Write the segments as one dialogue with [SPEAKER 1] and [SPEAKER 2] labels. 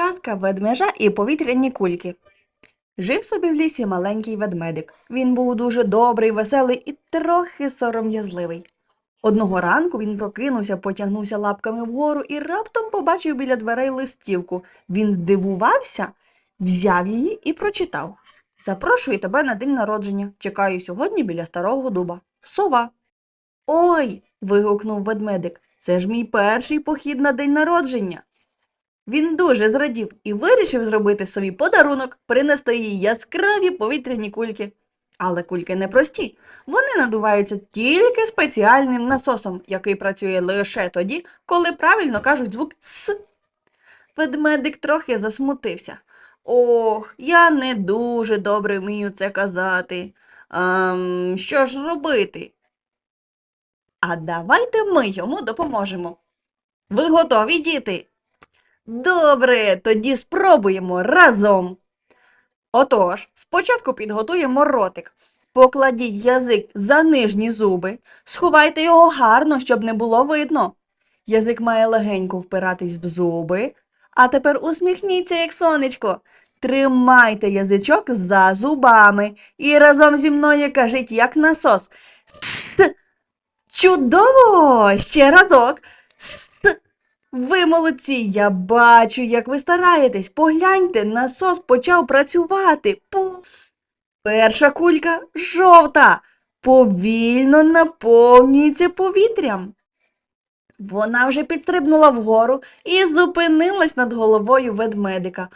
[SPEAKER 1] Казка ведмежа і повітряні кульки. Жив собі в лісі маленький ведмедик. Він був дуже добрий, веселий і трохи сором'язливий. Одного ранку він прокинувся, потягнувся лапками вгору і раптом побачив біля дверей листівку. Він здивувався, взяв її і прочитав. Запрошую тебе на день народження. Чекаю сьогодні біля старого дуба. Сова. Ой. вигукнув ведмедик. Це ж мій перший похід на день народження. Він дуже зрадів і вирішив зробити собі подарунок, принести їй яскраві повітряні кульки. Але кульки не прості. Вони надуваються тільки спеціальним насосом, який працює лише тоді, коли правильно кажуть звук С. Ведмедик трохи засмутився. Ох, я не дуже добре вмію це казати. Ем, що ж робити? А давайте ми йому допоможемо. Ви готові, діти? Добре, тоді спробуємо разом. Отож, спочатку підготуємо ротик. Покладіть язик за нижні зуби, сховайте його гарно, щоб не було видно. Язик має легенько впиратись в зуби. А тепер усміхніться, як сонечко. Тримайте язичок за зубами і разом зі мною кажіть, як насос. С. Чудово! Ще разок. С. Ви молодці, я бачу, як ви стараєтесь. Погляньте, насос почав працювати. Пу. Перша кулька жовта, повільно наповнюється повітрям. Вона вже підстрибнула вгору і зупинилась над головою ведмедика.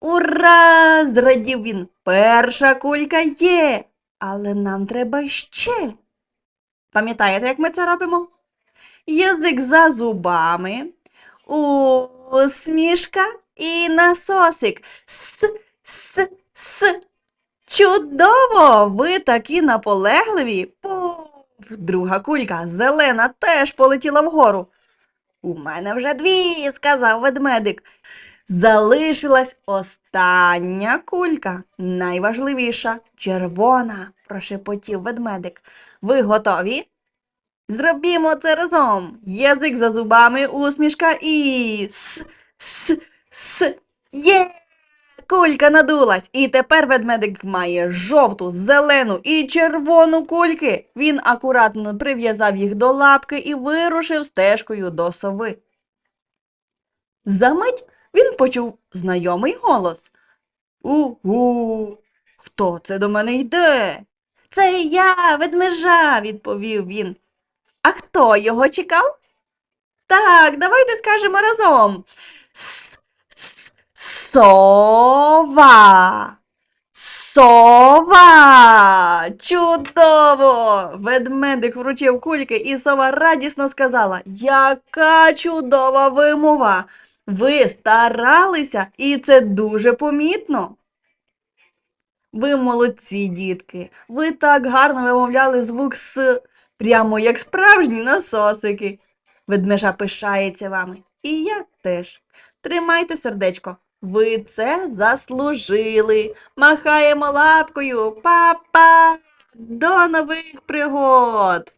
[SPEAKER 1] Ура! зрадів він. Перша кулька є, але нам треба ще. Пам'ятаєте, як ми це робимо? Язик за зубами, усмішка і насосик. С, с, с. Чудово! Ви такі наполегливі. Пуф! Друга кулька, зелена, теж полетіла вгору. У мене вже дві, сказав ведмедик. Залишилась остання кулька, найважливіша, червона, прошепотів ведмедик. Ви готові? Зробімо це разом. Язик за зубами, усмішка і с, с, с. Є! Кулька надулась, і тепер ведмедик має жовту, зелену і червону кульки. Він акуратно прив'язав їх до лапки і вирушив стежкою до сови. Замить він почув знайомий голос. Угу, хто це до мене йде? Це я, ведмежа, відповів він. А хто його чекав? Так, давайте скажемо разом. С, с, сова. Сова. Чудово! Ведмедик вручив кульки, і сова радісно сказала: Яка чудова вимова! Ви старалися, і це дуже помітно. Ви молодці, дітки. Ви так гарно вимовляли звук С, прямо як справжні насосики. Ведмежа пишається вами. І я теж. Тримайте сердечко. Ви це заслужили. Махаємо лапкою. Па-па! До нових пригод!